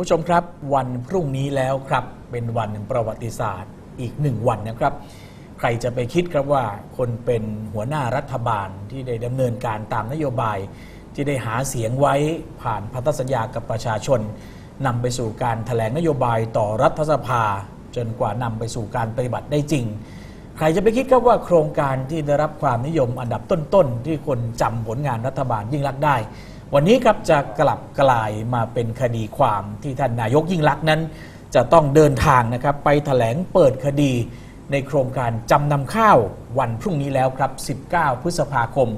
ผู้ชมครับ วันพรุ่งนี้แล้วครับ เป็นวันประวัติศาสตร์อีกหนึ่งวันนะครับ ใครจะไปคิดครับว่าคนเป็นหัวหน้ารัฐบาลที่ได้ดำเนินการตามนโยบาย ที่ได้หาเสียงไว้ผ่านพันธสัญญากับประชาชนนำไปสู่การถแถลงนโยบายต่อรัฐสภา จนกว่านำไปสู่การปฏิบัติได้จริง ใครจะไปคิดครับว่าโครงการที่ได้รับความนิยมอันดับต้นๆที่คนจำผลงานรัฐบาลยิ่งรักได้ วันนี้ครับจะกลับกลายมาเป็นคดีความที่ท่านนายกยิ่งลักษณ์นั้น จะต้องเดินทางนะครับไปถแถลงเปิดคดี ในโครงการจำนำข้าววันพรุ่งนี้แล้วครับ 19 พฤษภาคม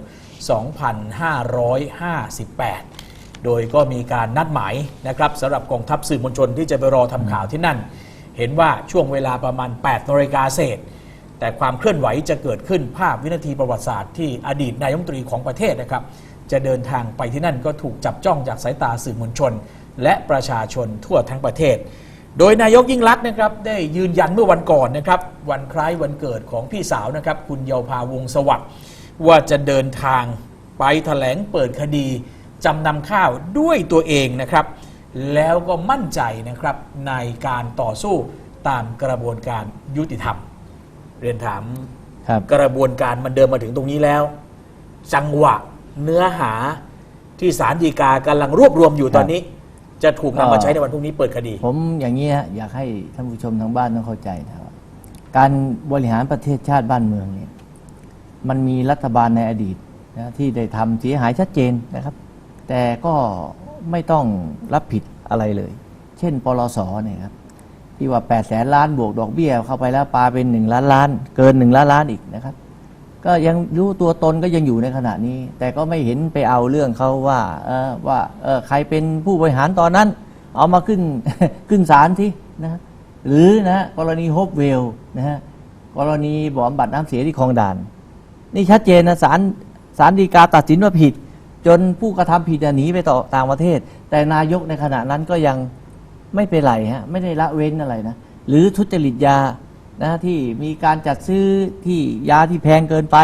2558 โดยก็มีการนัดหมายนะครับสำหรับกองทัพสื่อมวลชนที่จะไปรอทำข่าวที่นั่น เห็นว่าช่วงเวลาประมาณ8นาฬิกาเศษแต่ความเคลื่อนไหวจะเกิดขึ้นภาพวินาทีประวัติศาสตร์ที่อดีตนายกรัฐมนตรีของประเทศนะครับ จะเดินทางไปที่นั่นก็ถูกจับจ้องจากสายตาสื่อมวลชน และประชาชนทั่วทั้งประเทศ โดยนายกยิ่งลักษณ์นะครับได้ยืนยันเมื่อวันก่อนนะครับวันคล้ายวันเกิดของพี่สาวนะครับคุณเยาวภาวงศ์สวัสดิ์ว่าจะเดินทางไปแถลงเปิดคดีจำนำข้าวด้วยตัวเองนะครับ แล้วก็มั่นใจนะครับในการต่อสู้ตามกระบวนการยุติธรรม เรียนถามครับกระบวนการมันเดินมาถึงตรงนี้แล้ว จังหวะ เนื้อหาที่สารดีกากำลังรวบรวมอยู่ตอนนี้ จะถูกนำมาใช้ในวันพรุ่งนี้เปิดคดี ผมอย่างนี้ฮะอยากให้ท่านผู้ชมทางบ้านต้องเข้าใจนะครับ การบริหารประเทศชาติบ้านเมืองเนี่ยมันมีรัฐบาลในอดีตนะที่ได้ทำเสียหายชัดเจนนะครับ แต่ก็ไม่ต้องรับผิดอะไรเลย เช่นปลสเนี่ยครับที่ว่า8แสนล้านบวกดอกเบี้ยเข้าไปแล้วปลาเป็น 1 ล้านล้าน เกิน 1 ล้านล้านอีกนะครับ ก็ยังรู้ตัวตนก็ยังอยู่ในขณะนี้ แต่ก็ไม่เห็นไปเอาเรื่องเขาว่าเออว่าเออใครเป็นผู้บริหารตอนนั้น เอามาขึ้นขึ้นศาลที่นะหรือนะกรณีโฮปเวลนะฮะกรณีบอบำบัดน้ำเสียที่คลองด่าน นี่ชัดเจนนะศาลศาลฎีกาตัดสินว่าผิด จนผู้กระทำผิดหนีไปต่อต่างประเทศ แต่นายกในขณะนั้นก็ยังไม่เป็นไรฮะไม่ได้ละเว้นอะไรนะหรือทุจริตยา นะที่มีการจัดซื้อที่ยาที่แพงเกินไป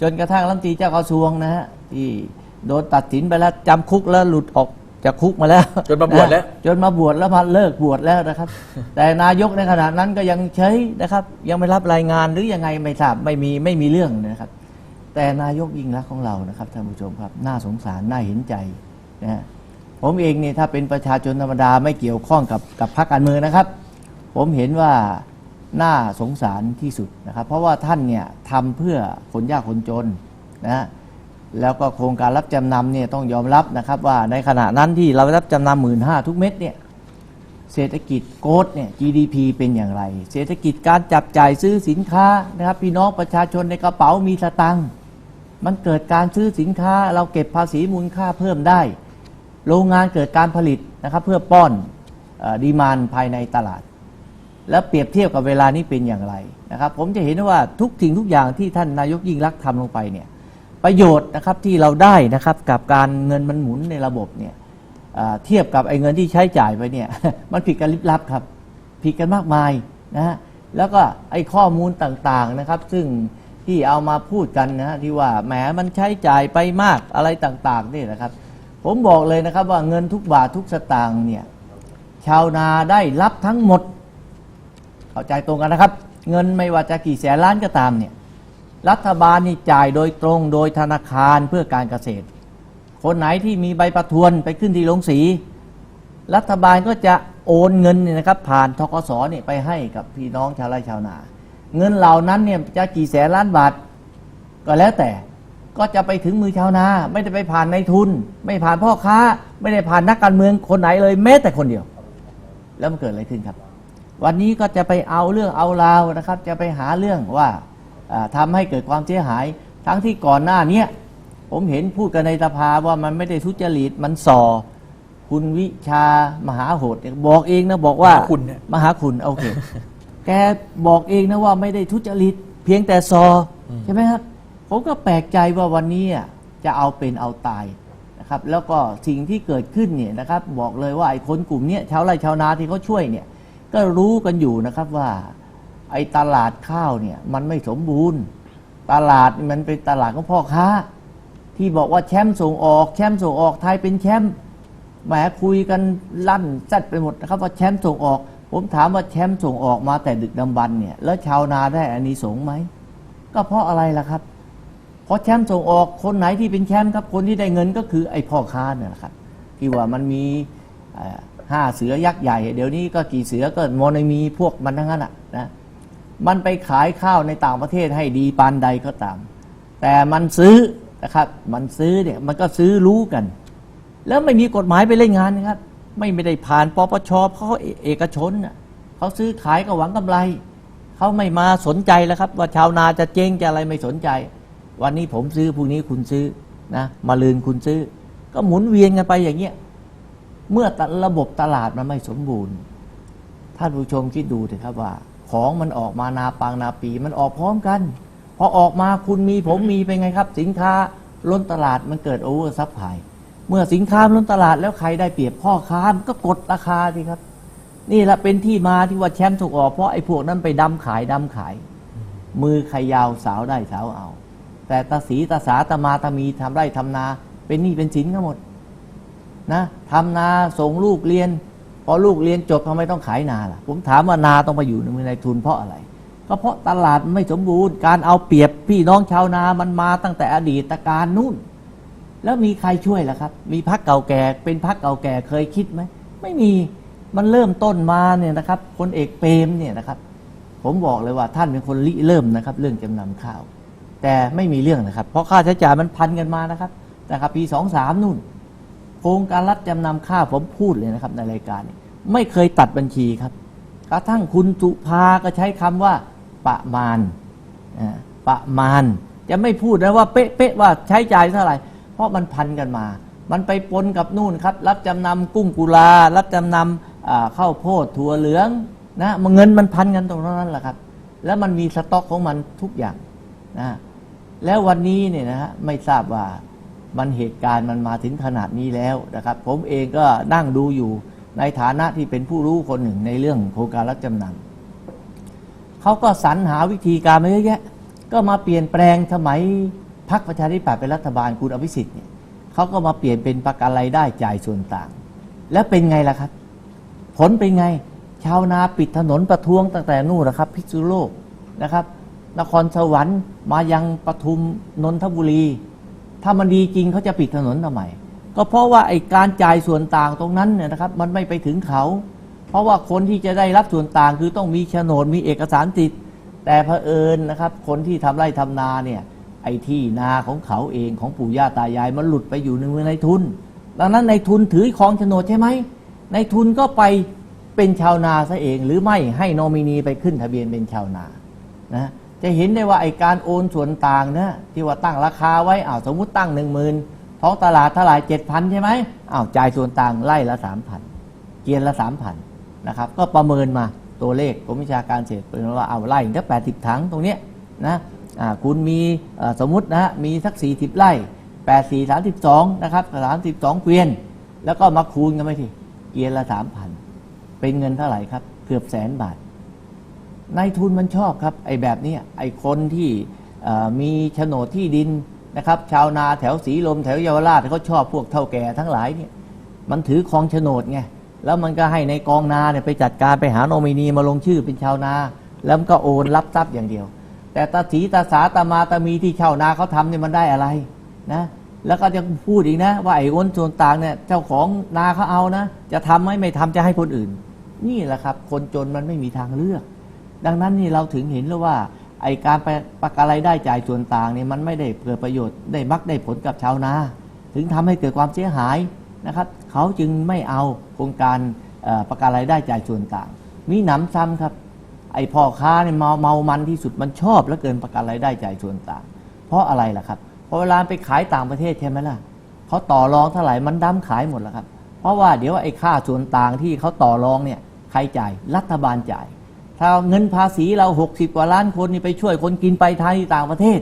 จนกระทั่งรัฐมนตรีเจ้ากระทรวงนะฮะที่โดนตัดสินไปแล้วจำคุกแล้วหลุดออกจากคุกมาแล้วจนมาบวชแล้วจนมาบวชแล้วมาเลิกบวชแล้วนะครับ แต่นายกในขณะนั้นก็ยังเฉยนะครับ ยังไม่รับรายงานหรือยังไงไม่ทราบไม่มีไม่มีเรื่องนะครับ แต่นายกยิ่งรักษณ์ของเรานะครับท่านผู้ชมครับน่าสงสารน่าเห็นใจนะฮะผมเองเนี่ยถ้าเป็นประชาชนธรรมดาไม่เกี่ยวข้องกับกับพรรคการเมืองนะครับ ผมเห็นว่า น่าสงสารที่สุดนะครับ เพราะว่าท่านเนี่ยทำเพื่อคนยากคนจนนะฮะแล้วก็โครงการรับจำนำเนี่ยต้องยอมรับนะครับ ว่าในขณะนั้นที่เรารับจำนำหมื่นห้าทุกเม็ดเนี่ยเศรษฐกิจโกดเนี่ย GDP เป็นอย่างไร เศรษฐกิจการจับจ่ายซื้อสินค้านะครับ พี่น้องประชาชนในกระเป๋ามีสตังค์มันเกิดการซื้อสินค้า เราเก็บภาษีมูลค่าเพิ่มได้ โรงงานเกิดการผลิตนะครับ เพื่อป้อนดีมานภายในตลาด แล้วเปรียบเทียบกับเวลานี้เป็นอย่างไรนะครับผมจะเห็นว่าทุกสิ่งทุกอย่างที่ท่านนายกยิ่งรักษณ์ทำลงไปเนี่ยประโยชน์นะครับที่เราได้นะครับกับการเงินมันหมุนในระบบเนี่ยอ่าเทียบกับไอ้เงินที่ใช้จ่ายไปเนี่ย มันผิดกันลิบลับครับ ผิดกันมากมายนะฮะแล้วก็ไอ้ข้อมูลต่างๆนะครับ ซึ่งที่เอามาพูดกันนะฮะที่ว่าแหมมันใช้จ่ายไปมากอะไรต่างๆนี่นะครับ ผมบอกเลยนะครับว่าเงินทุกบาททุกสตางค์เนี่ยชาวนาได้รับทั้งหมด เข้าใจตรงกันนะครับ เงินไม่ว่าจะกี่แสนล้านก็ตามเนี่ยรัฐบาลนี่จ่ายโดยตรงโดยธนาคารเพื่อการเกษตร คนไหนที่มีใบประทวนไปขึ้นที่โรงสี รัฐบาลก็จะโอนเงินเนี่ยนะครับ ผ่านทกสเนี่ยไปให้กับพี่น้องชาวไร่ชาวนา เงินเหล่านั้นเนี่ยจะกี่แสนล้านบาท ก็แล้วแต่ก็จะไปถึงมือชาวนา ไม่ได้ไปผ่านในายทุน ไม่ผ่านพ่อค้า ไม่ได้ผ่านนักการเมืองคนไหนเลยแม้แต่คนเดียว แล้วมันเกิดอะไรขึ้นครับ วันนี้ก็จะไปเอาเรื่องเอาราวนะครับ จะไปหาเรื่องว่าอ่าทำาให้เกิดความเสียหาย ทั้งที่ก่อนหน้าเนี้ยผมเห็นพูดกันในสภาว่ามันไม่ได้ทุจริตมันส่อคุณวิชามหาโหดเนี่ยบอกเองนะบอกว่ามหาคุณเนี่ยมหาคุณโอเค แกบอกเองนะว่าไม่ได้ทุจริตเพียงแต่ซออใช่ไหมครับ ผมก็แปลกใจว่าวันนี้อะจะเอาเป็นเอาตายนะครับ แล้วก็สิ่งที่เกิดขึ้นเนี่ยนะครับ บอกเลยว่าไอ้คนกลุ่มเนี้ยชาวไร่ชาวนาที่เขาช่วยเนี่ย ก็รู้กันอยู่นะครับว่า ไอ้ตลาดข้าวเนี่ย มันไม่สมบูรณ์ ตลาดมันเป็นตลาดของพ่อค้า ที่บอกว่าแชมป์ส่งออกแชมป์ส่งออกไทยเป็นแชมป์แหมคุยกันลั่นแซดไปหมดนะครับว่าแชมป์ส่งออก ผมถามว่าแชมป์ส่งออกมาแต่ดึกดำบรรเนี่ยแล้วชาวนาได้อานิสงส์ไหมก็เพราะอะไรล่ะครับเพราะแชมป์ส่งออกคนไหนที่เป็นแชมป์ครับคนที่ได้เงินก็คือไอ้พ่อค้าเนี่ยแหละครับที่ว่ามันมีอ่อ ห้าเสือยักษ์ใหญ่ เดี๋ยวนี้ก็กี่เสือก็มอนมีพวกมันทั้งนั้นอะนะมันไปขายข้าวในต่างประเทศให้ดีปานใดก็ตาม แต่มันซื้อนะครับ มันซื้อเนี่ยมันก็ซื้อรู้กัน แล้วไม่มีกฎหมายไปเล่นงานนะครับ ไม่ไม่ได้ผ่านปปชเพราะเขาเอกชนน่ะเขาซื้อขายก็หวังกำไรเขาไม่มาสนใจแล้วครับ ว่าชาวนาจะเจ๊งจะอะไรไม่สนใจ วันนี้ผมซื้อพรุ่งนี้คุณซื้อนะมาลืนคุณซื้อ ก็หมุนเวียนกันไปอย่างเงี้ย เมื่อระบบตลาดมันไม่สมบูรณ์ ท่านผู้ชมคิดดูเถอะครับว่า ของมันออกมานาปังนาปีมันออกพร้อมกัน พอออกมาคุณมีผมมีเป็นไงครับ สินค้าล้นตลาดมันเกิดโอเวอร์ซัพพลายเมื่อสินค้าล้นตลาดแล้วใครได้เปรียบพ่อค้ามันก็กดราคาสิครับ นี่แหละเป็นที่มาที่ว่าแชมป์ถูกออกเพราะไอ้พวกนั้นไปดำขายดำขาย มือใครยาวสาวได้สาวเอา แต่ตาสีตาสาตามาตามีทำไร่ทำนา เป็นหนี้เป็นสินกันหมด นะทำนาส่งลูกเรียน พอลูกเรียนจบทำไมต้องขายนาล่ะ ผมถามว่านาต้องมาอยู่ในมือในายทุนเพราะอะไร ก็เพราะตลาดมันไม่สมบูรณ์การเอาเปรียบพี่น้องชาวนามันมาตั้งแต่อดีตการนู่น แล้วมีใครช่วยล่ะครับ มีพักเก่าแก่เป็นพักเก่าแก่เคยคิดไหมไม่มีมันเริ่มต้นมาเนี่ยนะครับพลเอกเปรมเนี่ยนะครับ ผมบอกเลยว่าท่านเป็นคนริเริ่มนะครับ เรื่องจำนำข้าว แต่ไม่มีเรื่องนะครับ เพราะค่าใช้จ่ายมันพันกันมานะครับนะครับปีสองสามนู่น โครงการรัฐจำนำข้าวผมพูดเลยนะครับในรายการนี้ไม่เคยตัดบัญชีครับกระทั่งคุณสุภาก็ใช้คำว่า ประมาณประมาณ จะไม่พูดนะว่าเป๊ะๆว่าใช้จ่ายเท่าไหร่ เพราะมันพันกันมา มันไปปนกับนู่นครับ รับจำนำกุ้งกุลา รับจำนำข้าวโพดถั่วเหลืองนะมันเงินมันพันกันตรงนั้นแหละครับ แล้วมันมีสต็อกของมันทุกอย่างนะแล้ววันนี้เนี่ยนะฮะไม่ทราบว่า มันเหตุการณ์มันมาถึงขนาดนี้แล้วนะครับ ผมเองก็นั่งดูอยู่ในฐานะที่เป็นผู้รู้คนหนึ่งในเรื่องโครงการรับจำนำเขาก็สรรหาวิธีการมาเยอะแยะ ก็มาเปลี่ยนแปลงสมัยพรรคประชาธิปัตย์เป็นรัฐบาลคุณอภิสิทธิ์เนี่ยเขาก็มาเปลี่ยนเป็นประกันรายได้จ่ายส่วนต่าง แล้วเป็นไงล่ะครับ ผลเป็นไง ชาวนาปิดถนนประท้วงตั้งแต่นู่นนะครับ พิษณุโลกนะครับ นครสวรรค์มายังปทุมนนทบุรี ถ้ามันดีจริงเขาจะปิดถนนทำไมก็เพราะว่าไอ้การจ่ายส่วนต่างตรงนั้นเนี่ยนะครับ มันไม่ไปถึงเขา เพราะว่าคนที่จะได้รับส่วนต่างคือต้องมีโฉนดมีเอกสารสิทธิ์แต่เผอิญนะครับ คนที่ทำไร่ทำนาเนี่ยไอ้ที่นาของเขาเองของปู่ย่าตายายมันหลุดไปอยู่ในมือในทุน ดังนั้นในทุนถือครองโฉนดใช่ไหมในทุนก็ไปเป็นชาวนาซะเองหรือไม่ให้นอมินีไปขึ้นทะเบียนเป็นชาวนานะ จะเห็นได้ว่าไอการโอนส่วนต่างเนะที่ว่าตั้งราคาไว้อ้าวสมมุติตั้งหนึ่งหมื่นท้องตลาดเท่าไหร่เจ็ดพันใช่ไหมอ้าวจ่ายส่วนต่างไล่ละสามพันเกียนละสามพันนะครับ ก็ประเมินมาตัวเลขกรมวิชาการเศรษฐกิจว่าเอาไล่ถ้าแปดสิบถังตรงเนี้ยนะคุณมีสมมตินะฮะมีสักสี่สิบไร่แปดสี่สามสิบสองนะครับสามสิบสองเกวียน แล้วก็มาคูณกันไปทีเกียนละสามพันเป็นเงินเท่าไหร่ครับ เกือบแสนบาท นายทุนมันชอบครับ ไอ้แบบนี้ไอ้คนที่เอ่อมีโฉนดที่ดินนะครับ ชาวนาแถวสีลมแถวเยาวราชเขาชอบพวกเท่าแก่ทั้งหลายเนี่ยมันถือครองโฉนดไงแล้วมันก็ให้ในกองนาเนี่ยไปจัดการไปหาโนมินีมาลงชื่อเป็นชาวนา แล้วมันก็โอนรับทรัพย์อย่างเดียว แต่ตาสีตาสาตามาตามีที่ชาวนาเขาทำเนี่ยมันได้อะไรนะแล้วก็จะพูดอีกนะ ว่าไอ้โอนส่วนต่างเนี่ยเจ้าของนาเขาเอานะ จะทำไหมไม่ทำจะให้คนอื่น นี่แหละครับ คนจนมันไม่มีทางเลือก ดังนั้นนี่เราถึงเห็นแล้วว่าไอการไปประกันรายได้จ่ายส่วนต่างเนี่ยมันไม่ได้เกิดประโยชน์ได้มักได้ผลกับชาวนา ถึงทำให้เกิดความเสียหายนะครับเขาจึงไม่เอาโครงการประกันรายได้จ่ายส่วนต่าง มีหนำซ้ำครับ ไอพ่อค้าเนี่ยเมาเมามันที่สุดมันชอบแล้วเกินประกันรายได้จ่ายส่วนต่าง เพราะอะไรล่ะครับเพราะเวลาไปขายต่างประเทศใช่ไหมล่ะเขาต่อรองเท่าไหร่มันดั้มขายหมดแล้วครับ เพราะว่าเดี๋ยวไอ้ค่าส่วนต่างที่เขาต่อรองเนี่ยใครจ่ายรัฐบาลจ่าย ถ้าเงินภาษีเรา 60 กว่าล้านคนนี่ไปช่วยคนกินไปทานที่ต่างประเทศ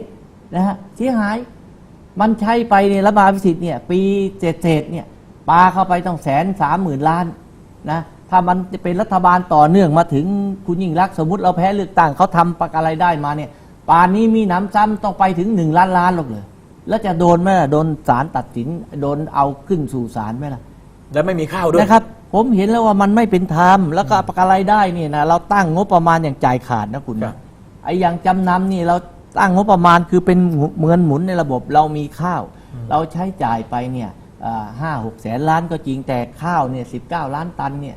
นะฮะเสียหายมันใช้ไปเนี่ยรัฐบาลพิสิทธิ์เนี่ยปีเศษๆเนี่ยปาเข้าไปต้องแสนสามหมื่นล้านนะถ้ามันจะเป็นรัฐบาลต่อเนื่องมาถึงคุณยิ่งรักษณ์สมมติเราแพ้เลือกตั้งเขาทำประกันรายได้มาเนี่ยป่านนี้มีหน้ำซ้ำต้องไปถึงหนึ่งล้านล้านหรอกเลยแล้วจะโดนไหมล่ะโดนศาลตัดสินโดนเอาขึ้นสู่ศาลไหมล่ะ และไม่มีข้าวด้วยนะครับ ผมเห็นแล้วว่ามันไม่เป็นธรรมแล้วก็ประกันรายได้เนี่ยนะเราตั้งงบประมาณอย่างจ่ายขาดนะคุณครันะบไอ้อย่างจำนำนี่เราตั้งงบประมาณคือเป็นเหมือนหมุนในระบบเรามีข้าว เราใช้จ่ายไปเนี่ยห้าหกแสนล้านก็จริงแต่ข้าวเนี่ยสิบเก้าล้านตันเนี่ย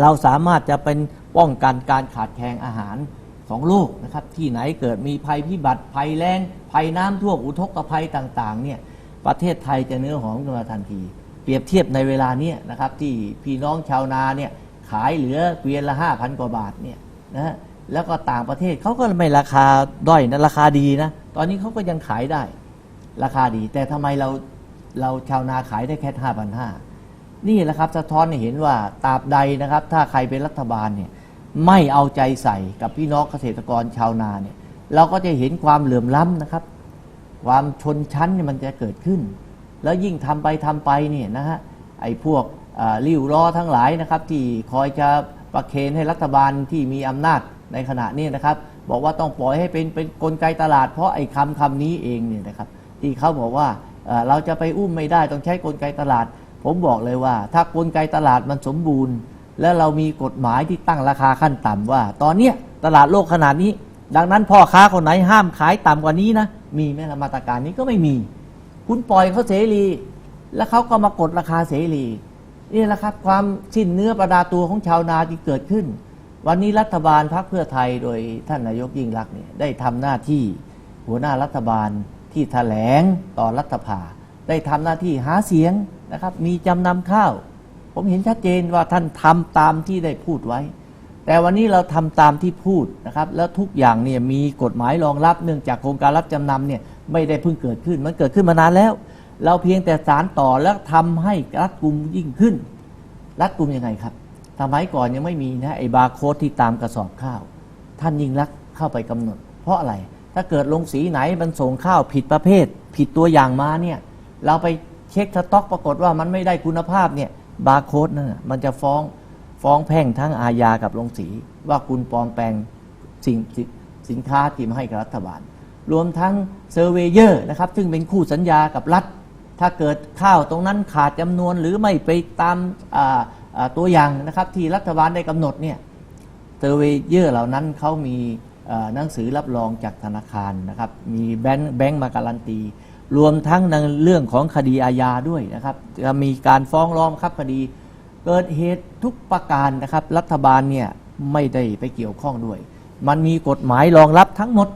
เราสามารถจะเป็นป้องกันการขาดแคลนอาหารของโลกนะครับที่ไหนเกิดมีภัยพิบัติภัยแล้งภัยน้ำท่วมอุทกภัยต่างๆเนี่ยประเทศไทยจะเนื้อหอมขึ้นมาทันที เปรียบเทียบในเวลาเนี้ยนะครับที่พี่น้องชาวนาเนี่ยขายเหลือเกวียนละห้าพันกว่าบาทเนี่ยนะฮะแล้วก็ต่างประเทศเขาก็ไม่ราคาด้อยนะราคาดีนะ ตอนนี้เขาก็ยังขายได้ ราคาดี แต่ทำไมเราเราชาวนาขายได้แค่ห้าพันห้านี่แหละครับสะท้อนให้เห็นว่าตราบใดนะครับ ถ้าใครเป็นรัฐบาลเนี่ยไม่เอาใจใส่กับพี่น้องเกษตรกรชาวนาเนี่ยเราก็จะเห็นความเหลื่อมล้ำนะครับ ความชนชั้นมันจะเกิดขึ้น แล้วยิ่งทำไปทำไปเนี่ยนะฮะไอ้พวกริ้วล้อทั้งหลายนะครับ ที่คอยจะประเคนให้รัฐบาลที่มีอำนาจในขณะนี้นะครับ บอกว่าต้องปล่อยให้เป็นเป็นกลไกตลาด เพราะไอ้คำคำนี้เองเนี่ยนะครับ ที่เขาบอกว่าเราจะไปอุ้มไม่ได้ต้องใช้กลไกตลาด ผมบอกเลยว่า ถ้ากลไกตลาดมันสมบูรณ์ แล้วเรามีกฎหมายที่ตั้งราคาขั้นต่ำว่า ตอนเนี้ยตลาดโลกขนาดนี้ ดังนั้นพ่อค้าคนไหนห้ามขายต่ำกว่านี้นะมีไหมละมาตรการนี้ก็ไม่มี คุณปล่อยเขาเสรี แล้วเขาก็มากดราคาเสรี นี่แหละครับความสิ้นเนื้อประดาตัวของชาวนาที่เกิดขึ้น วันนี้รัฐบาลพรรคเพื่อไทยโดยท่านนายกยิ่งรักษณ์เนี่ยได้ทำหน้าที่หัวหน้ารัฐบาลที่แถลงต่อรัฐสภาได้ทำหน้าที่หาเสียงนะครับ มีจำนำข้าว ผมเห็นชัดเจนว่าท่านทำตามที่ได้พูดไว้ แต่วันนี้เราทำตามที่พูดนะครับ แล้วทุกอย่างเนี่ยมีกฎหมายรองรับเนื่องจากโครงการรับจำนำเนี่ย ไม่ได้เพิ่งเกิดขึ้น มันเกิดขึ้นมานานแล้ว เราเพียงแต่สารต่อแล้วทำให้รัดกุมยิ่งขึ้น รัดกุมยังไงครับสมัยก่อนยังไม่มีนะไอ้บาร์โค้ดที่ตามกระสอบข้าว ท่านยิ่งรักเข้าไปกำหนด เพราะอะไร ถ้าเกิดลงสีไหนมันส่งข้าวผิดประเภท ผิดตัวอย่างมาเนี่ยเราไปเช็คสต็อกปรากฏว่ามันไม่ได้คุณภาพเนี่ยบาร์โค้ดนั่นน่ะมันจะฟ้องฟ้องแพ่งทั้งอาญากับลงสีว่าคุณปลอมแปลงสิ่งสินค้าที่มาให้กับรัฐบาล รวมทั้งเซอร์เวเยอร์นะครับซึ่งเป็นคู่สัญญากับรัฐ ถ้าเกิดข้าวตรงนั้นขาดจำนวนหรือไม่ไปตามตัวอย่างนะครับที่รัฐบาลได้กำหนดเนี่ยเซอร์เวเยอร์เหล่านั้นเขามีหนังสือรับรองจากธนาคารนะครับมีแบงค์แบงค์มาการันตี รวมทั้งในเรื่องของคดีอาญาด้วยนะครับจะมีการฟ้องร้องครับคดี เกิดเหตุทุกประการนะครับรัฐบาลเนี่ยไม่ได้ไปเกี่ยวข้องด้วย มันมีกฎหมายรองรับทั้งหมด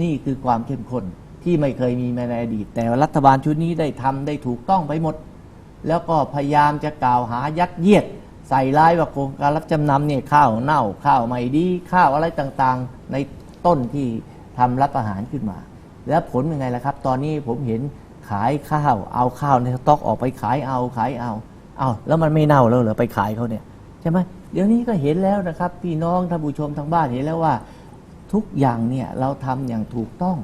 นี่คือความเข้มข้นที่ไม่เคยมีมาในอดีต แต่รัฐบาลชุดนี้ได้ทำได้ถูกต้องไปหมด แล้วก็พยายามจะกล่าวหายัดเยียด ใส่ร้ายว่าโครงการรับจำนำเนี่ยข้าวเน่าข้าวไม่ดีข้าวอะไรต่างๆ ในต้นที่ทำรับอาหารขึ้นมา แล้วผลเป็นไงล่ะครับ ตอนนี้ผมเห็นขายข้าว เอาข้าวในสต็อกออกไปขายเอาขายเอาเอาแล้วมันไม่เน่าแล้วเหรอไปขายเขาเนี่ยใช่ไหมเดี๋ยวนี้ก็เห็นแล้วนะครับพี่น้องท่านผู้ชมทางบ้านเห็นแล้วว่า ทุกอย่างเนี่ยเราทำอย่างถูกต้อง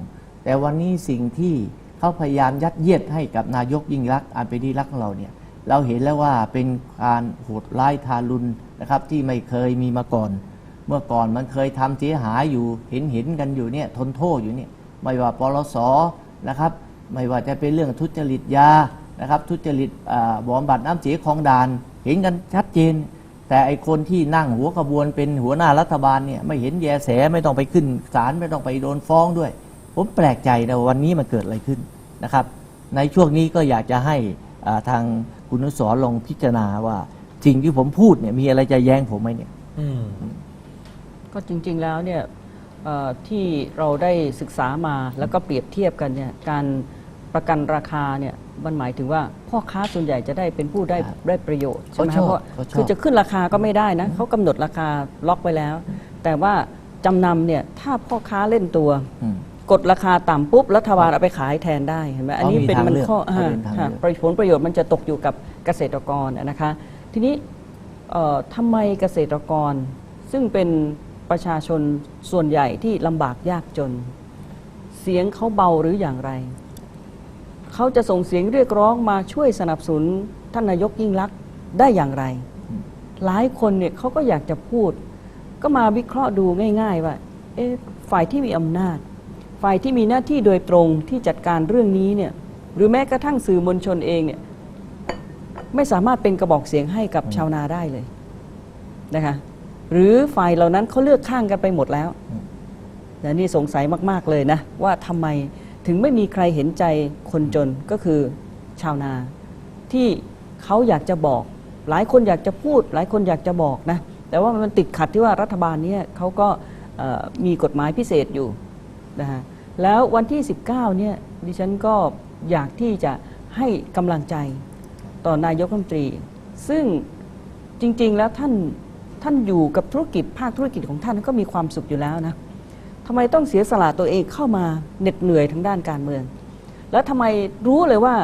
แต่วันนี้สิ่งที่เขาพยายามยัดเยียดให้กับนายกยิ่งรักษณ์อันเป็นที่รักของเราเนี่ยเราเห็นแล้วว่าเป็นการโหดร้ายทารุณนะครับที่ไม่เคยมีมาก่อน เมื่อก่อนมันเคยทำเสียหายอยู่เห็นเห็นกันอยู่เนี่ยทนโทษอยู่เนี่ยไม่ว่าปลสนะครับ ไม่ว่าจะเป็นเรื่องทุจริตยานะครับ ทุจริตอ่าบำบัดน้ำเสียของดาน เห็นกันชัดเจน แต่ไอคนที่นั่งหัวขบวนเป็นหัวหน้ารัฐบาลเนี่ยไม่เห็นแยแสไม่ต้องไปขึ้นศาลไม่ต้องไปโดนฟ้องด้วย ผมแปลกใจนะว่าวันนี้มันเกิดอะไรขึ้นนะครับ ในช่วงนี้ก็อยากจะให้อ่าทางคุณอนุสรลองพิจารณาว่าสิ่งที่ผมพูดเนี่ยมีอะไรจะแย้งผมไหมเนี่ยอืมก็จริง ๆแล้วเนี่ยเอ่อที่เราได้ศึกษามาแล้วก็เปรียบเทียบกันเนี่ยการ ประกันราคาเนี่ยมันหมายถึงว่าพ่อค้าส่วนใหญ่จะได้เป็นผู้ได้ครับได้ประโยชน์ใช่ไหมเขาชอบเพราะเขาชอบคือจะขึ้นราคาก็ไม่ได้นะเขากำหนดราคาล็อกไว้แล้ว แต่ว่าจำนำเนี่ยถ้าพ่อค้าเล่นตัวอืมกดราคาต่ำปุ๊บรัฐบาลเอาไปขายแทนได้เห็นไหมอันนี้เขามีเป็นทางมันเลือกข้อเขาเป็นทางค่ะเลือกประผลประโยชน์มันจะตกอยู่กับเกษตรกรนะคะ ทีนี้เอ่อทำไมเกษตรกร ซึ่งเป็นประชาชนส่วนใหญ่ที่ลำบากยากจน เสียงเขาเบาหรืออย่างไร เขาจะส่งเสียงเรียกร้องมาช่วยสนับสนุนท่านนายกยิ่งลักษณ์ได้อย่างไร หลายคนเนี่ยเขาก็อยากจะพูด ก็มาวิเคราะห์ดูง่าย ๆ ว่าเอ๊ะฝ่ายที่มีอำนาจ ฝ่ายที่มีหน้าที่โดยตรงที่จัดการเรื่องนี้เนี่ยหรือแม้กระทั่งสื่อมวลชนเองเนี่ยไม่สามารถเป็นกระบอกเสียงให้กับชาวนาได้เลยนะคะหรือฝ่ายเหล่านั้นเขาเลือกข้างกันไปหมดแล้วแต่นี่สงสัยมาก ๆ เลยนะ ว่าทำไม ถึงไม่มีใครเห็นใจคนจนก็คือชาวนาที่เขาอยากจะบอก หลายคนอยากจะพูด หลายคนอยากจะบอกนะแต่ว่ามันติดขัดที่ว่ารัฐบาลเนี้เขาก็มีกฎหมายพิเศษอยู่นะฮะแล้ววันที่ 19เนี่ยดิฉันก็อยากที่จะให้กำลังใจต่อนายกรัฐมนตรี ซึ่งจริงๆแล้วท่านท่านอยู่กับธุรกิจภาคธุรกิจของท่านก็มีความสุขอยู่แล้วนะ ทำไมต้องเสียสละตัวเองเข้ามาเหน็ดเหนื่อยทางด้านการเมือง แล้วทำไมรู้เลยว่า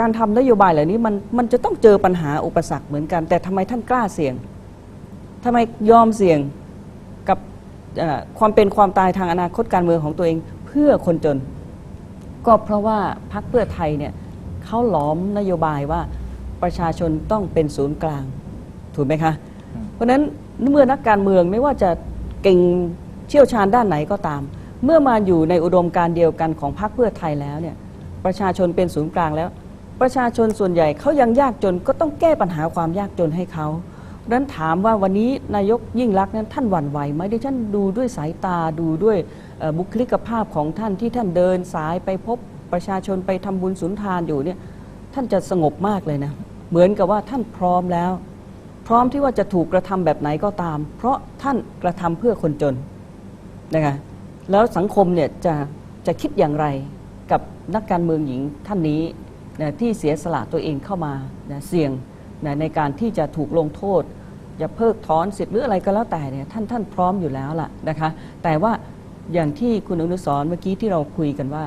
การทำนโยบายเหล่านี้มันมันจะต้องเจอปัญหาอุปสรรคเหมือนกัน แต่ทำไมท่านกล้าเสี่ยงทำไมยอมเสี่ยงกับความเป็นความตายทางอนาคตการเมืองของตัวเองเพื่อคนจน ก็เพราะว่าพรรคเพื่อไทยเนี่ยเขาหลอมนโยบายว่าประชาชนต้องเป็นศูนย์กลางถูกไหมคะ เพราะนั้นเมื่อนักการเมืองไม่ว่าจะเก่ง เชี่ยวชาญด้านไหนก็ตาม เมื่อมาอยู่ในอุดมการเดียวกันของพรรคเพื่อไทยแล้วเนี่ยประชาชนเป็นศูนย์กลางแล้ว ประชาชนส่วนใหญ่เขายังยากจนก็ต้องแก้ปัญหาความยากจนให้เขาดังนั้นถามว่าวันนี้นายกยิ่งรักษณ์นั้นท่านหวั่นไหวไหมดิฉันดูด้วยสายตาดูด้วยบุคลิกภาพของท่านที่ท่านเดินสายไปพบประชาชนไปทำบุญสุนทานอยู่เนี่ยท่านจะสงบมากเลยนะเหมือนกับว่าท่านพร้อมแล้ว พร้อมที่ว่าจะถูกกระทำแบบไหนก็ตาม เพราะท่านกระทำเพื่อคนจน นะคะแล้วสังคมเนี่ยจะจะคิดอย่างไรกับนักการเมืองหญิงท่านนี้นะที่เสียสละตัวเองเข้ามานะเสี่ยงนะในการที่จะถูกลงโทษ จะเพิกถอนสิทธิ์หรืออะไรก็แล้วแต่เนี่ยท่านท่านพร้อมอยู่แล้วล่ะนะคะแต่ว่าอย่างที่คุณอนุสรเมื่อกี้ที่เราคุยกันว่า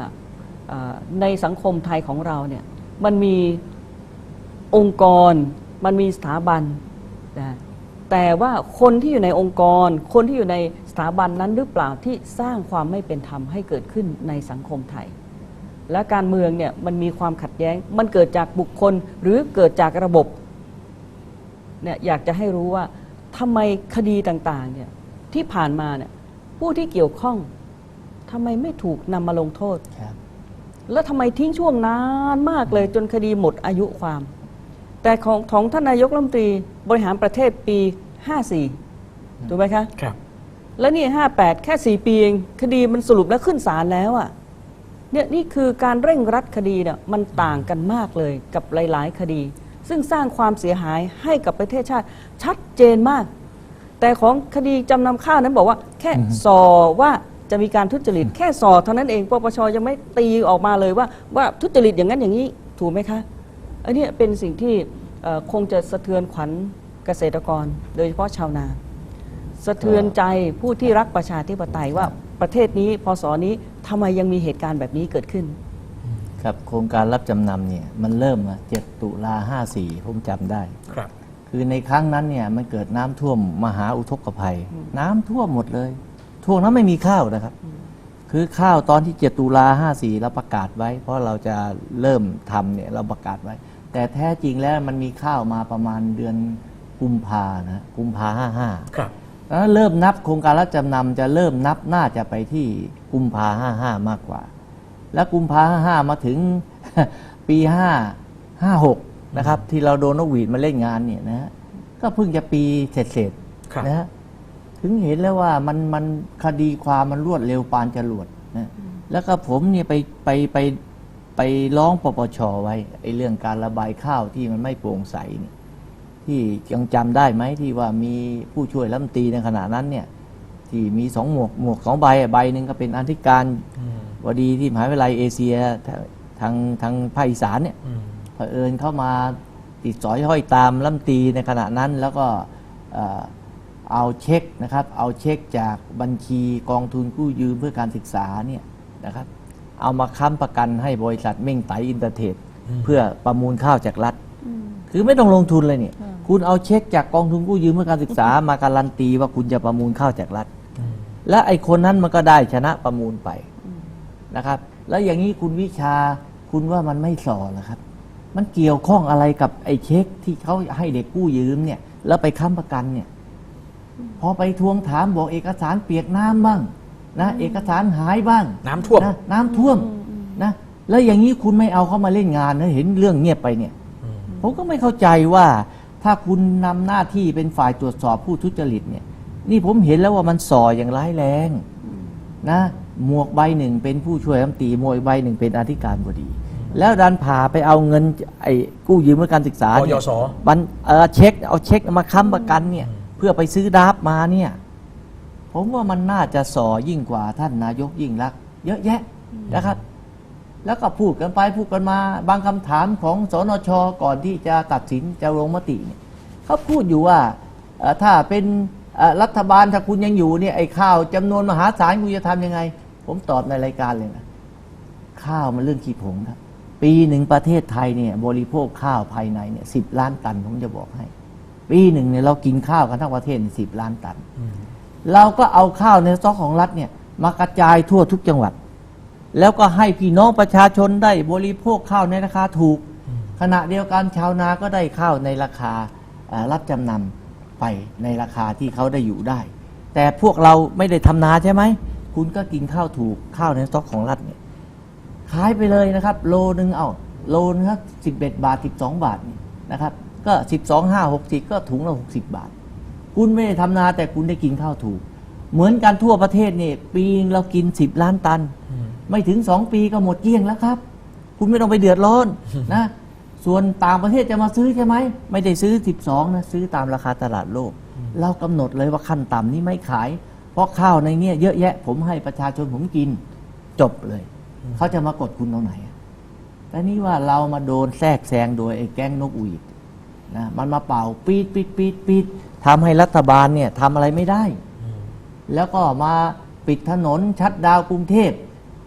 อ่าในสังคมไทยของเราเนี่ยมันมีองค์กรมันมีสถาบันนะ แต่ว่าคนที่อยู่ในองค์กร คนที่อยู่ในสถาบันนั้นหรือเปล่าที่สร้างความไม่เป็นธรรมให้เกิดขึ้นในสังคมไทย และการเมืองเนี่ยมันมีความขัดแย้ง มันเกิดจากบุคคลหรือเกิดจากระบบเนี่ยอยากจะให้รู้ว่าทำไมคดีต่างๆเนี่ยที่ผ่านมาเนี่ยผู้ที่เกี่ยวข้องทำไมไม่ถูกนำมาลงโทษครับแล้วทำไมทิ้งช่วงนานมากเลยจนคดีหมดอายุความ แต่ของของท่านนายกรัฐมนตรีบริหารประเทศปี 54 ถูกไหมคะ ครับ แล้วนี่ 58 แค่ 4 ปีเอง คดีมันสรุปแล้วขึ้นศาลแล้วอะ่ะเนี่ยนี่คือการเร่งรัดคดีเนี่ยมันต่างกันมากเลยกับหลาย ๆ คดี ซึ่งสร้างความเสียหายให้กับประเทศชาติ ชัดเจนมาก แต่ของคดีจำนำข้าวนั้นบอกว่า แค่สอว่าจะมีการทุจริต แค่สอเท่านั้นเองปปชยังไม่ตีออกมาเลยว่าว่าทุจริตอย่างนั้นอย่างนี้ถูกไหมคะ อันเนี้ยเป็นสิ่งที่เอ่อคงจะสะเทือนขวัญเกษตรกร โดยเฉพาะชาวนา สะเทือนใจผู้ที่รักประชาธิปไตยว่าประเทศนี้พศนี้ทำไมยังมีเหตุการณ์แบบนี้เกิดขึ้น ครับโครงการรับจำนำเนี่ยมันเริ่มมา7ตุลา54ผมจำได้ครับ คือในครั้งนั้นเนี่ยมันเกิดน้ำท่วมมหาอุทกภัย น้ำท่วมหมดเลยท่วมนั้นไม่มีข้าวนะครับ คือข้าวตอนที่7ตุลา54เราประกาศไว้ เพราะเราจะเริ่มทำเนี่ยเราประกาศไว้ แต่แท้จริงแล้วมันมีข้าวมาประมาณเดือนกุมภานะกุมภาห้าห้าครับแล้วเริ่มนับโครงการรับจำนำจะเริ่มนับน่าจะไปที่กุมภาห้าห้ามากกว่า แล้วกุมภาห้าห้ามาถึงปีห้าห้าหกนะครับ ที่เราโดนนกหวีดมาเล่นงานเนี่ยนะฮะก็เพิ่งจะปีเสร็จครับๆนะฮะถึงเห็นแล้วว่ามันมันคดีความมันรวดเร็วปานจรวดนะแล้วก็ผมเนี่ยไปไปไป ไปร้องปปชไว้ไอ้เรื่องการระบายข้าวที่มันไม่โปร่งใสเนี่ยที่ยังจำได้ไหมที่ว่ามีผู้ช่วยรัฐมนตรีในขณะนั้นเนี่ย ที่มีสองหมวกหมวกสองใบอะใบหนึ่งก็เป็นอธิการอืมวดีที่มหาวิทยาลัยเอเชียทางทางภาคอีสานเนี่ยอืมเผอิญเข้ามาติดสอยห้อยตามรัฐมนตรีในขณะนั้นแล้วก็เอ่อเอาเช็คนะครับ เอาเช็คจากบัญชีกองทุนกู้ยืมเพื่อการศึกษาเนี่ยนะครับ เอามาค้ำประกันให้บริษัทเม่งไตอินเตอร์เทรดเพื่อประมูลข้าวจากรัฐ คือไม่ต้องลงทุนเลยเนี่ย คุณเอาเช็คจากกองทุนกู้ยืมเพื่อการศึกษามาการันตีว่าคุณจะประมูลข้าวจากรัฐ และไอ้คนนั้นมันก็ได้ชนะประมูลไปนะครับ แล้วอย่างนี้คุณวิชาคุณว่ามันไม่ส่อเหรอครับ มันเกี่ยวข้องอะไรกับไอ้เช็คที่เขาให้เด็กกู้ยืมเนี่ย แล้วไปค้ำประกันเนี่ย พอไปทวงถามบอกเอกสารเปียกน้ำบ้าง นะเอกสารหายบ้างน้ำท่วม นะน้ำท่วมนะแล้วอย่างนี้คุณไม่เอาเขามาเล่นงานนะเห็นเรื่องเงียบไปเนี่ย ผมก็ไม่เข้าใจว่าถ้าคุณนำหน้าที่เป็นฝ่ายตรวจสอบผู้ทุจริตเนี่ย นี่ผมเห็นแล้วว่ามันส่ออย่างร้ายแรงนะหมวกใบหนึ่งเป็นผู้ช่วยรัฐมนตรีหมวกอีกใบหนึ่งเป็นอธิการบดี แล้วดันผ่าไปเอาเงินไอ้กู้ยืมเพื่อการศึกษาเนี่กยศ บันเออเช็คเอาเช็คมาค้ำประกันเนี่ย เพื่อไปซื้อดาบมาเนี่ย ผมว่ามันน่าจะส่อยิ่งกว่าท่านนายกยิ่งรักษณ์เยอะแยะนะครับ แล้วก็พูดกันไปพูดกันมา บางคำถามของสนชก่อนที่จะตัดสินจะลงมติเนี่ยเขาพูดอยู่ว่าเอ่อถ้าเป็นเอ่อรัฐบาลถ้าคุณยังอยู่เนี่ยไอ้ข้าวจำนวนมหาศาลคุณจะทำยังไง ผมตอบในรายการเลยนะข้าวมันเรื่องขี้ผงครับ ปีหนึ่งประเทศไทยเนี่ยบริโภคข้าวภายในเนี่ยสิบล้านตันผมจะบอกให้ ปีหนึ่งเนี่ยเรากินข้าวกันทั้งประเทศสิบล้านตัน เราก็เอาข้าวในสต็อกของรัฐเนี่ยมากระจายทั่วทุกจังหวัด แล้วก็ให้พี่น้องประชาชนได้บริโภคข้าวในราคาถูก ขณะเดียวกันชาวนาก็ได้ข้าวในราคารับจำนำไปในราคาที่เขาได้อยู่ได้ แต่พวกเราไม่ได้ทำนาใช่ไหม คุณก็กินข้าวถูกข้าวในสต็อกของรัฐเนี่ยขายไปเลยนะครับ โลนึงเอาโลนึงครับสิบเอ็ดบาทสิบสองบาทนี่นะครับก็สิบสองห้าหกสิบก็ถุงละหกสิบบาท คุณไม่ได้ทำนาแต่คุณได้กินข้าวถูก เหมือนกันทั่วประเทศเนี่ยปีนึงเรากินสิบล้านตัน ไม่ถึงสองปีก็หมดเกลี้ยงแล้วครับ คุณไม่ต้องไปเดือดร้อนนะส่วนต่างประเทศจะมาซื้อใช่ไหม ไม่ได้ซื้อ 12 นะ ซื้อตามราคาตลาดโลก เรากำหนดเลยว่าขั้นต่ำนี่ไม่ขาย เพราะข้าวในเนี้ยเยอะแยะ ผมให้ประชาชนผมกินจบเลย เขาจะมากดคุณตรงไหนแต่นี่ว่าเรามาโดนแทรกแซงโดยไอ้แก๊งนกอุย นะมันมาเป่าปีดปีดปีดปีดทำให้รัฐบาลเนี่ยทำอะไรไม่ได้ แล้วก็มาปิดถนนชัดดาวน์กรุงเทพ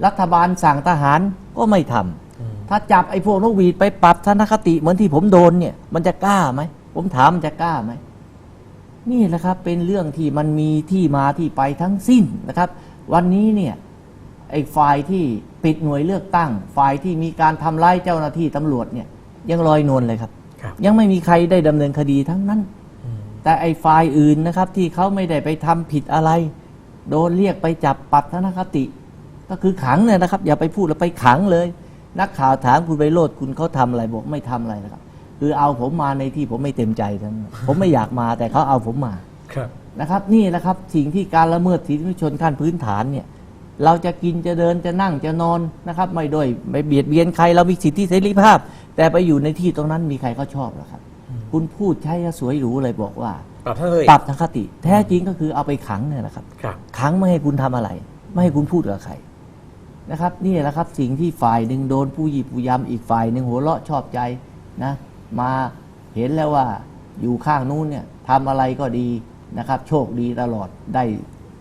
รัฐบาลสั่งทหารก็ไม่ทำถ้าจับไอ้พวกนกหวีดไปปรับทนคติเหมือนที่ผมโดนเนี่ย มันจะกล้าไหมผมถามมันจะกล้าไหมนี่แหละครับเป็นเรื่องที่มันมีที่มาที่ไปทั้งสิ้นนะครับ วันนี้เนี่ยไอ้ฝ่ายที่ปิดหน่วยเลือกตั้ง ฝ่ายที่มีการทำร้ายเจ้าหน้าที่ตำรวจเนี่ยยังลอยนวลเลยครับครับ ยังไม่มีใครได้ดำเนินคดีทั้งนั้น แต่ไอ้ฝ่ายอื่นนะครับ ที่เขาไม่ได้ไปทำผิดอะไร โดนเรียกไปจับปรับทนคติ ก็คือขังเนี่ยนะครับ อย่าไปพูดแล้วไปขังเลย นักข่าวถามคุณไปโรดคุณเขาทำอะไรบอกไม่ทำอะไรนะครับ คือเอาผมมาในที่ผมไม่เต็มใจทั้งนั้นผมไม่อยากมาแต่เขาเอาผมมาครับนะครับ นี่แหละครับสิ่งที่การละเมิดสิทธิมนุษยชนขั้นพื้นฐานเนี่ย เราจะกินจะเดินจะนั่งจะนอนนะครับ ไม่ด้วยไม่เบียดเบียนใครเรามีสิทธิเสรีภาพ แต่ไปอยู่ในที่ตรงนั้นมีใครเขาชอบหรอครับ คุณพูดใช้สวยหรูเลยบอกว่าปรับท่านเลยปรับทางคติ แท้จริงก็คือเอาไปขังเนี่ยนะครับครับขังไม่ให้คุณทำอะไร ไม่ให้คุณพูดกับใครนะครับนี่แหละครับสิ่งที่ฝ่ายหนึ่งโดนผู้หยิบผู้ยำอีกฝ่ายหนึ่งหัวเราะชอบใจนะ มาเห็นแล้วว่าอยู่ข้างนู้นเนี่ยทำอะไรก็ดีนะครับ โชคดีตลอดได้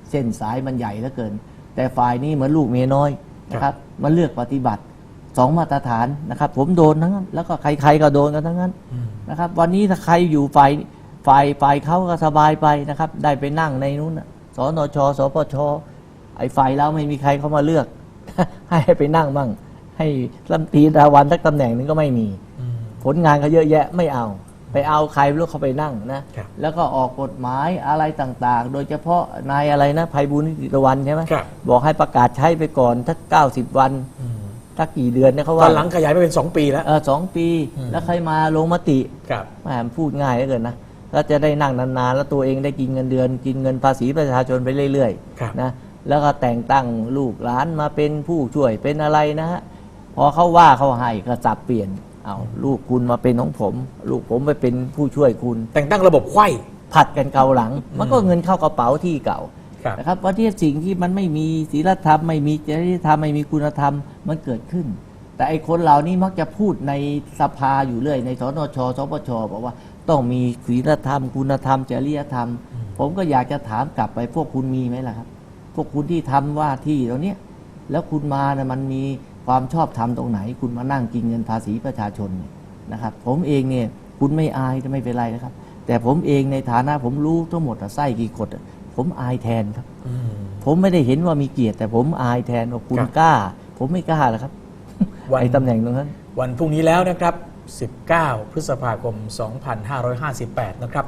เส้นสายมันใหญ่เหลือเกิน แต่ฝ่ายนี้เหมือนลูกเมียน้อยนะครับมันเลือกปฏิบัติสองมาตรฐานนะครับ ผมโดนทั้งนั้นแล้วก็ใครๆก็โดนกันทั้งนั้นอืมนะครับ วันนี้ถ้าใครอยู่ฝ่ายฝ่ายฝ่ายเขาก็สบายไปนะครับ ได้ไปนั่งในนู้นน่ะสนชสปชไอ้ฝ่ายเราไม่มีใครเข้ามาเลือก ให้ไปนั่งบ้างให้รัฐมนตรีดาวันสักตำแหน่งหนึงก็ไม่มีอืมผลงานเขาเยอะแยะไม่เอา ไปเอาใครไม่รู้เขาไปนั่งนะครับ แล้วก็ออกกฎหมายอะไรต่างๆ โดยเฉพาะนายอะไรนะภัยบุญนิติตะวันใช่ไหมครับ บอกให้ประกาศใช้ไปก่อนทักเก้าสิบวันอืมทักกี่เดือนเนี่ยเขาตว่าอนหลังขยายไปเป็น 2 ปีแล้ว เออสองปีอืม แล้วใครมาลงมติครับ แหมพูดง่ายเหลือเกินนะแล้วจะได้นั่งนานๆแล้วตัวเองได้กินเงินเดือน กินเงินภาษีประชาชนไปเรื่อยครับ ๆนะแล้วก็แต่งตั้งลูกหลานมาเป็นผู้ช่วยเป็นอะไรนะฮะพอเขาว่าเขาให้ก็สับเปลี่ยน เอาลูกคุณมาเป็นของผม ลูกผมไปเป็นผู้ช่วยคุณ แต่งตั้งระบบไขว้ ผัดกันเกาหลัง มันก็เงินเข้ากระเป๋าที่เก่าครับ นะครับว่าที่สิ่งที่มันไม่มีศีลธรรม ไม่มีจริยธรรมไม่มีคุณธรรมมันเกิดขึ้น แต่ไอ้คนเหล่านี้มักจะพูดในสภาอยู่เรื่อยในสนชสปชบอกว่าต้องมีศีลธรรม คุณธรรมจริยธรรม ผมก็อยากจะถามกลับไปพวกคุณมีไหมล่ะครับ พวกคุณที่ทำว่าที่ตรงเนี้ยแล้วคุณมานะมันมี ความชอบธรรมตรงไหน คุณมานั่งกินเงินภาษีประชาชนเนี่ยนะครับ ผมเองเนี่ยคุณไม่อายก็ไม่เป็นไรนะครับ แต่ผมเองในฐานะผมรู้ทั้งหมดอะไส้กี่กฎอะผมอายแทนครับอืมผมไม่ได้เห็นว่ามีเกียรติ แต่ผมอายแทนว่าคุณครับกล้า ผมไม่กล้าหรอกครับวันไอ้ตำแหน่งตรงนั้น วันพรุ่งนี้แล้วนะครับ 19 พฤษภาคม 2558 นะครับ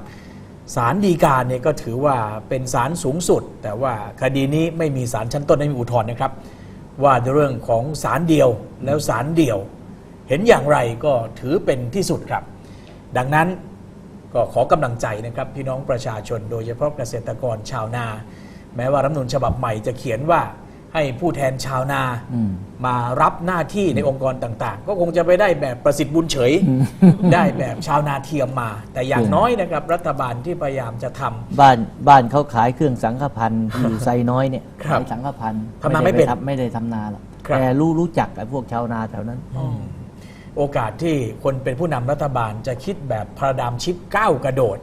ศาลฎีกาเนี่ยก็ถือว่าเป็นศาลสูงสุด แต่ว่าคดีนี้ไม่มีศาลชั้นต้นไม่มีอุทธรณ์นะครับ ว่าในเรื่องของสารเดียวแล้วสารเดียว เห็นอย่างไรก็ถือเป็นที่สุดครับ ดังนั้นก็ขอกำลังใจนะครับพี่น้องประชาชนโดยเฉพาะเกษตรกรชาวนา แม้ว่ารัฐมนูญฉบับใหม่จะเขียนว่า ให้ผู้แทนชาวนาอืมมารับหน้าที่ในองค์กรต่างๆ ก็คงจะไปได้แบบประสิทธิ์บุญเฉย ได้แบบชาวนาเทียมมา แต่อย่างน้อยนะครับ รัฐบาลที่พยายามจะทำบ้านบ้านเขาขายเครื่องสังฆพันธ์ที่อยู่ไซน้อยเนี่ยครับขายสังฆพันธ์ทำนาไม่เป็นด้ทำไม่ได้ทำนาหรอกครับแต่รู้รู้จักไอ้พวกชาวนาแถวนั้นโอกาสที่คนเป็นผู้นำรัฐบาลจะคิดแบบพระดามชิปก้าวกระโดด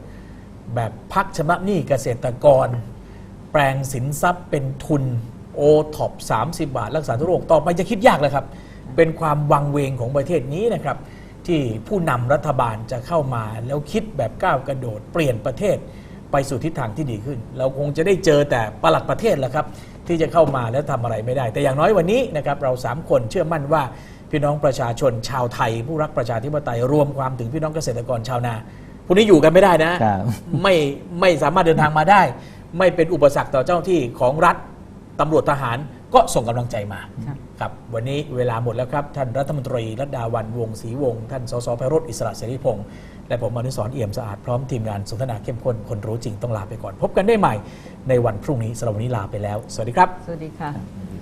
แบบพักชำระหนี้เกษตรกร แปลงสินทรัพย์เป็นทุน โอท็อป30 บาท รักษาทุกโรคต่อไปจะคิดยากเลยครับ เป็นความวังเวงของประเทศนี้นะครับ ที่ผู้นำรัฐบาลจะเข้ามาแล้วคิดแบบก้าวกระโดด เปลี่ยนประเทศไปสู่ทิศทางที่ดีขึ้น เราคงจะได้เจอแต่ปลัดประเทศแหละครับ ที่จะเข้ามาแล้วทำอะไรไม่ได้ แต่อย่างน้อยวันนี้นะครับเราสามคนเชื่อมั่นว่า พี่น้องประชาชนชาวไทย ผู้รักประชาธิปไตยรวมความถึงพี่น้องเกษตรกรชาวนาพวกนี้อยู่กันไม่ได้นะ ครับ ไม่ไม่สามารถเดินทางมาได้ ไม่เป็นอุปสรรคต่อเจ้าหน้าที่ของรัฐ ตำรวจทหารก็ส่งกำลังใจมาครับครับวันนี้เวลาหมดแล้วครับ ท่านรัฐมนตรีรัตดาวันวงศ์ศรีวงศ์ท่านสสไพโรธอิสระเสรีพงศ์และผมอนุสรณ์เอี่ยมสะอาดพร้อมทีมงานสนทนาเข้มข้นคนรู้จริงต้องลาไปก่อน พบกันได้ใหม่ในวันพรุ่งนี้สำหรับวันนี้ลาไปแล้ว สวัสดีครับ สวัสดีค่ะ